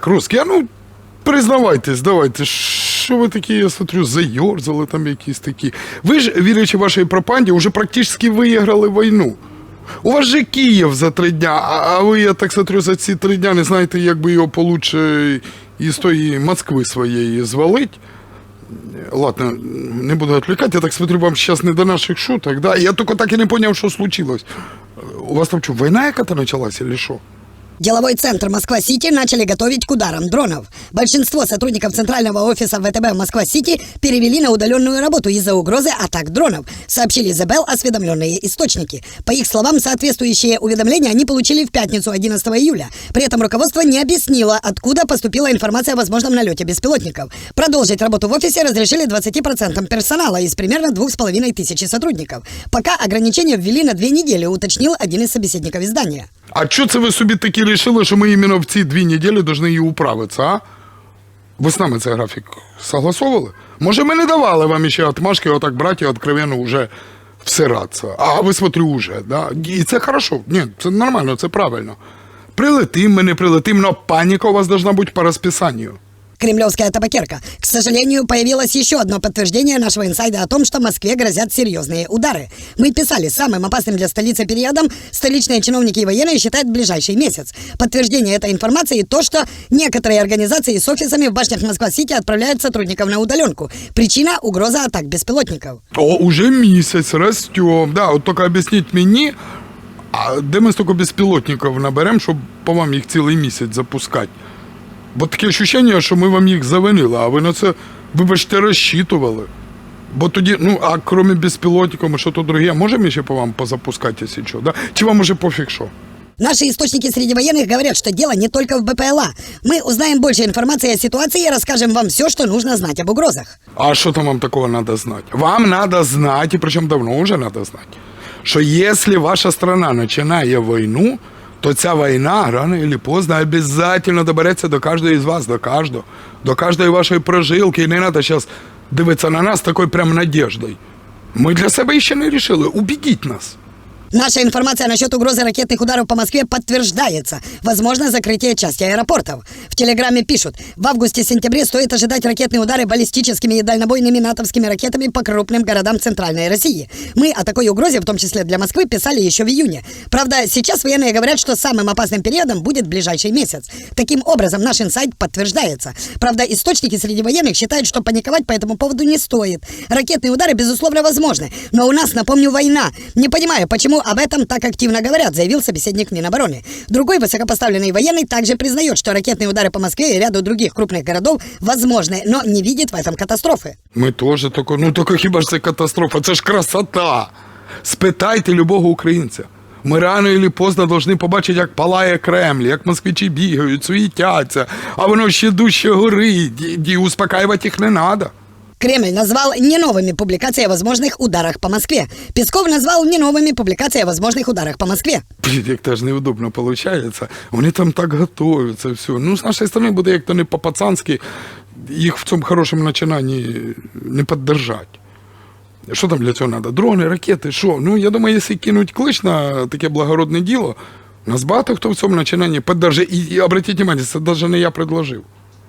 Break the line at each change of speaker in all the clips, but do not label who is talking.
як русські? А ну, признавайтесь, давайте. Що ви такі, я смотрю, зайорзали там якісь такі. Ви ж, вірячи вашій пропаганді, вже практично виграли війну. У вас же Київ за три дня, а, ви, я так смотрю, за ці три дня не знаєте, як би його получше із тої Москви своєї звалить. Ладно, не буду отвлекать, я так смотрю, вам сейчас не до наших шуток, да? Я только так и не понял, что случилось. У вас там что, война какая-то началась или что?
Деловой центр Москва-Сити начали готовить к ударам дронов. Большинство сотрудников центрального офиса ВТБ Москва-Сити перевели на удаленную работу из-за угрозы атак дронов, сообщили ЗБЛ осведомленные источники. По их словам, соответствующие уведомления они получили в пятницу 11 июля. При этом руководство не объяснило, откуда поступила информация о возможном налете беспилотников. Продолжить работу в офисе разрешили 20% персонала из примерно 2500 сотрудников. Пока ограничения ввели на две недели, уточнил один из собеседников издания.
А що це ви собі такі рішили, що ми іменно в ці дві неділі повинні її управитися, а? Ви з нами цей графік согласовували? Може, ми не давали вам ще отмашки отак брати откровенно вже всиратися. А ви смотрю уже, да? І це хорошо. Ні, це нормально, це правильно. Прилетим, ми не прилетим, але паніка у вас должна бути по розписанню.
Кремлевская табакерка. К сожалению, появилось еще одно подтверждение нашего инсайда о том, что Москве грозят серьезные удары. Мы писали, самым опасным для столицы периодом столичные чиновники и военные считают ближайший месяц. Подтверждение этой информации то, что некоторые организации с офисами в башнях Москва-Сити отправляют сотрудников на удаленку. Причина – угроза атак беспилотников.
О, уже місяць растем. Да, от тільки об'ясніть мені, а де ми стільки безпілотників наберемо, щоб по вам їх цілий місяць запускати? Бо таке відчуття, що ми вам їх завинили, а ви на це, вибачте, розчитували. Бо тоді, ну, а крім безпілотників, ми що то друге, можемо ще по вам позапускати, якщо що, да? Чи вам уже пофіг що?
Наши источники среди военных говорят, что дело не только в БПЛА. Мы узнаем больше информации о ситуации и расскажем вам все, что нужно знать об угрозах.
А що там вам такого надо знать? Вам надо знать, и причем давно уже надо знать, что если ваша страна начинає війну, то ця війна рано или поздно обязательно добереться до кожного із вас, до кожного, до кожної вашої прожилки. І не треба зараз дивитися на нас такою прям надіждою. Ми для себе ще не рішили. Убідіть нас.
Наша информация насчет угрозы ракетных ударов по Москве подтверждается. Возможно закрытие части аэропортов. В Телеграме пишут, в августе-сентябре стоит ожидать ракетные удары баллистическими и дальнобойными натовскими ракетами по крупным городам Центральной России. Мы о такой угрозе, в том числе для Москвы, писали еще в июне. Правда, сейчас военные говорят, что самым опасным периодом будет ближайший месяц. Таким образом, наш инсайт подтверждается. Правда, источники среди военных считают, что паниковать по этому поводу не стоит. Ракетные удары, безусловно, возможны. Но у нас, напомню, война. Не понимаю, почему об этом так активно говорят, заявил собеседник Минобороны. Другой высокопоставленный военный также признает, что ракетные удары по Москве и ряду других крупных городов возможны, но не видит в этом катастрофы.
Ми теж тако, ну тако хіба ж це катастрофа? Це ж красота. Спитайте любого українця. Ми рано или поздно должны побачити, як палає Кремль, як москвичі бігають, суетяться, а воно ще дужче горить, і, і успокаювати їх не треба.
Кремль назвал не новыми публикации о возможных ударах по Москве. Песков назвал не новыми публикации о возможных ударах по Москве.
Блін, як теж неудобно виходить. Вони там так готуються, все. Ну, з нашої сторони буде як то не по-пацанськи, їх в цьому хорошому начинанні не піддержати. Що там для цього треба? Дрони, ракети, що? Ну, я думаю, якщо кинуть клич на таке благородне діло, нас багато хто в цьому начинанні піддержить. І, і обратіть увагу, це навіть не я предложив.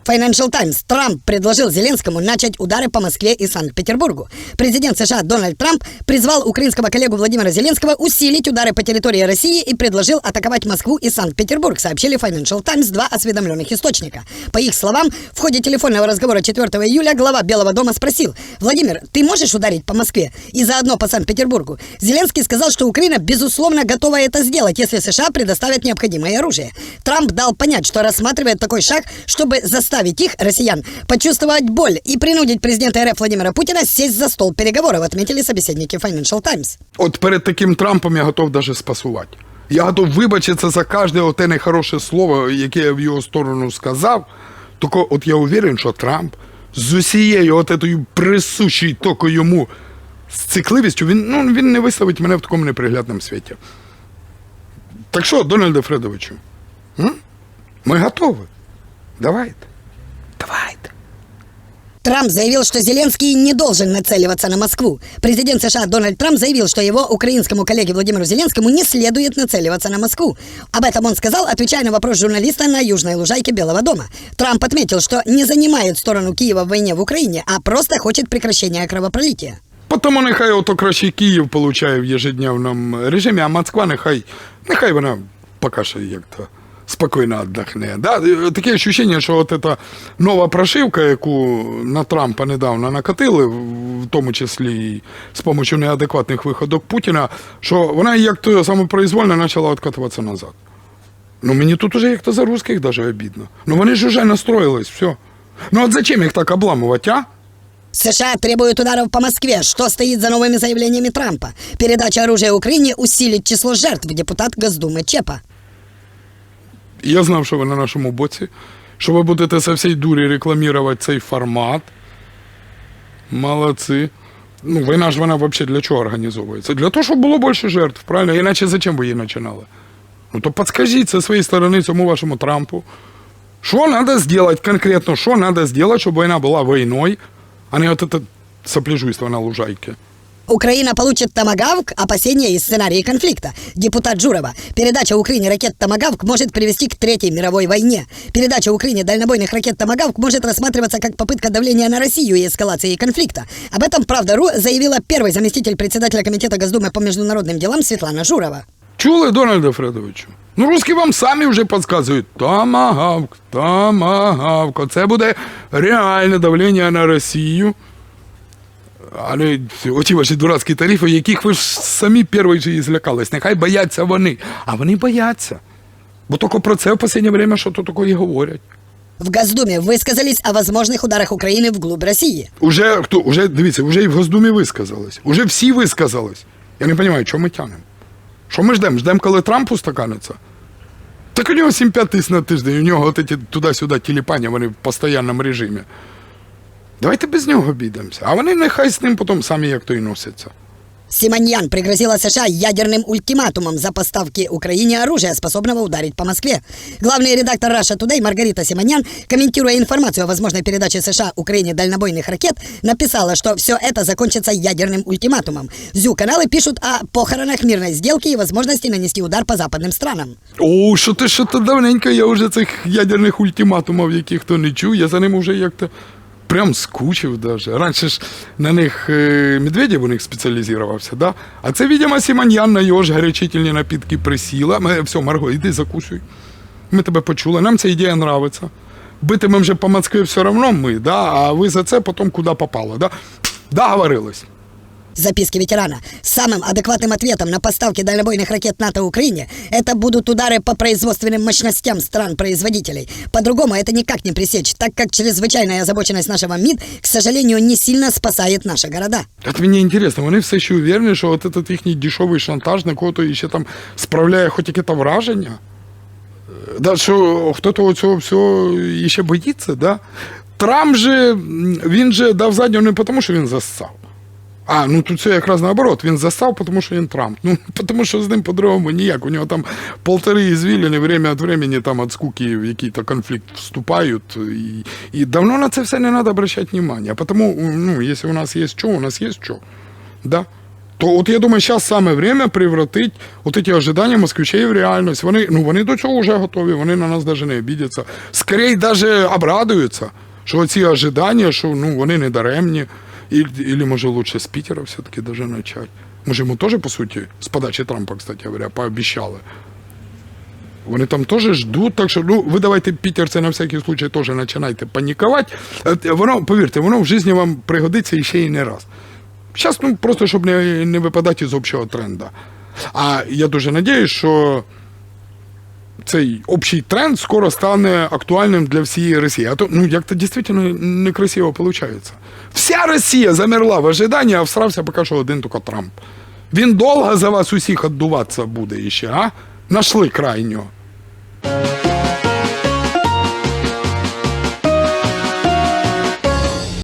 Financial Times. Трамп предложил Зеленскому начать удары по Москве и Санкт-Петербургу. Президент США Дональд Трамп призвал украинского коллегу Владимира Зеленского усилить удары по территории России и предложил атаковать Москву и Санкт-Петербург, сообщили Financial Times два осведомленных источника. По их словам, в ходе телефонного разговора 4 июля глава Белого дома спросил, «Владимир, ты можешь ударить по Москве и заодно по Санкт-Петербургу?» Зеленский сказал, что Украина, безусловно, готова это сделать, если США предоставят необходимое оружие. Трамп дал понять, что рассматривает такой шаг, чтобы заставить их, россиян, почувствовать боль и принудить президента РФ Владимира Путина сесть за стол переговоров, отметили собеседники Financial Times.
От перед таким Трампом я готов даже спасувати. Я готов вибачитися за кожне оте нехороше слово, яке я в його сторону сказав. Тільки от я уверен, що Трамп з усією от етою присущою тільки йому сцикливістю, він, ну, він не виставить мене в такому неприглядному світі. Так що, Дональде Фредовичу, ми готові. Давайте. Давайте.
Трамп заявил, что Зеленский не должен нацеливаться на Москву. Президент США Дональд Трамп заявил, что его украинскому коллеге Владимиру Зеленскому не следует нацеливаться на Москву. Об этом он сказал, отвечая на вопрос журналиста на южной лужайке Белого дома. Трамп отметил, что не занимает сторону Киева в войне в Украине, а просто хочет прекращения кровопролития.
Потому нехай ото краще Київ получає в ежедневному режимі, а Москва нехай, нехай вона поки що як-то спокійно віддохне. Да? Е, Таке відчуття, що от ця нова прошивка, яку на Трампа недавно накатили, в тому числі і з допомогою неадекватних виходок Путіна, що вона як-то самопроизвольно почала відкатуватися назад. Ну мені тут уже як-то за русских даже обідно. Ну вони ж уже настроїлись, все. Ну от зачем їх так обламувати, а?
США требует ударов по Москве. Что стоит за новыми заявлениями Трампа? Передача оружия Украине усилит число жертв, депутат Госдумы Чепа.
Я знав, що ви на нашому боці, що ви будете со всієї дурі рекламувати цей формат. Молодці. Ну, війна ж вона взагалі для чого організовується? Для того, щоб було більше жертв, правильно? Іначе зачем ви її починали? Ну то підскажіть зі своєї сторони цьому вашому Трампу. Що треба зробити конкретно, що треба зробити, щоб війна була війною, а не от це сопляжуйство на лужайці.
Украина получит «Томагавк» – опасения и сценарии конфликта. Депутат Журова. Передача Украине ракет «Томагавк» может привести к Третьей мировой войне. Передача Украине дальнобойных ракет «Томагавк» может рассматриваться как попытка давления на Россию и эскалации конфликта. Об этом «Правда.ру» заявила первый заместитель председателя Комитета Госдумы по международным делам Светлана Журова.
Чули, Дональда Фредовичу? Ну, русські вам самі вже підказують. Томагавк, томагавк. Оце буде реальне давлення на Росію. А не оті ваші дурацькі тарифи, яких ви ж самі перші і злякались. Нехай бояться вони. А вони бояться. Бо тільки про це в останнє время що то таке і говорять.
В Госдуме высказались о возможных ударах Украины вглубь России.
Уже хто, уже дивіться, вже і в Госдумі висказались. Уже всі висказались. Я не розумію, чого ми тянемо. Що ми ждемо? Ждемо, коли Трамп устаканиться? Так у нього 7 тисяч на тиждень, у нього от ці туди-сюди тіліпання, вони в постійному режимі. Давайте без нього обійдемося. А вони нехай з ним потім самі як то і носяться.
Симоньян пригрозила США ядерным ультиматумом за поставки Украине оружия, способного ударить по Москве. Главный редактор Russia Today Маргарита Симоньян, комментируя информацию о возможной передаче США Украине дальнобойных ракет, написала, что все это закончится ядерным ультиматумом. Зю-каналы пишут о похоронах мирной сделки и возможности нанести удар по западным странам.
О, що ти, що ти давненько, я вже цих ядерних ультиматумів, яких то не чув, я за ним вже як-то прям скучив даже. Раніше ж на них е, Медведєв у них спеціалізувався, да? а це, видимо, Сіманьян на його ж гарячительні напітки присіла. Ми, все, Марго, іди закусуй. Ми тебе почули, нам ця ідея нравиться. Битимем вже по Москві все одно ми, да? а ви за це потім куди попало. Да? Договорились.
Записки ветерана. Самым адекватным ответом на поставки дальнобойных ракет НАТО Украине это будут удары по производственным мощностям стран-производителей. По-другому это никак не пресечь, так как чрезвычайная озабоченность нашего МИД, к сожалению, не сильно спасает наши города.
От мені інтересно, вони все ще уверені, що от этот їхній дешевий шантаж на кого-то ще там справляє хоч яке-то враження. Е, Да, що хто-то цього всього ще боїться, да? Трамп же, м, він же дав заднього не тому, що він зассав. А, ну тут це якраз наоборот. Він застав, тому що він Трамп. Ну, тому що з ним по-другому ніяк. У нього там полтори извилины время від времени там от скуки в який-то конфлікт вступають. І, і давно на це все не треба обращати внимание. Потому, ну, якщо у нас є що, у нас є що. Да? То от я думаю, зараз саме время превратить от ці ожидання москвичей в реальність. Вони, ну, вони до цього вже готові, вони на нас навіть не обідяться. Скорей навіть обрадуються, що ці ожидання, що ну, вони не даремні. І, Или, може, лучше з Питера все-таки даже начать. Може, йому теж, по суті, з подачі Трампа, кстати говоря, пообіцяли. Вони там теж ждуть, так що ну, ви давайте питерці на всякий случай теж починайте панікувати. Е, Воно, повірте, воно в житті вам пригодиться і ще і не раз. Зараз, ну, просто щоб не, не випадати з общого тренду. А я дуже надіюсь, що цей общий тренд скоро стане актуальним для всієї Росії. А то ну як-то дійсно некрасиво виходить. Вся Росія замерла в ожиданні, а всрався поки що один тільки Трамп. Він довго за вас усіх віддуватися буде іще, а? Нашли крайнього.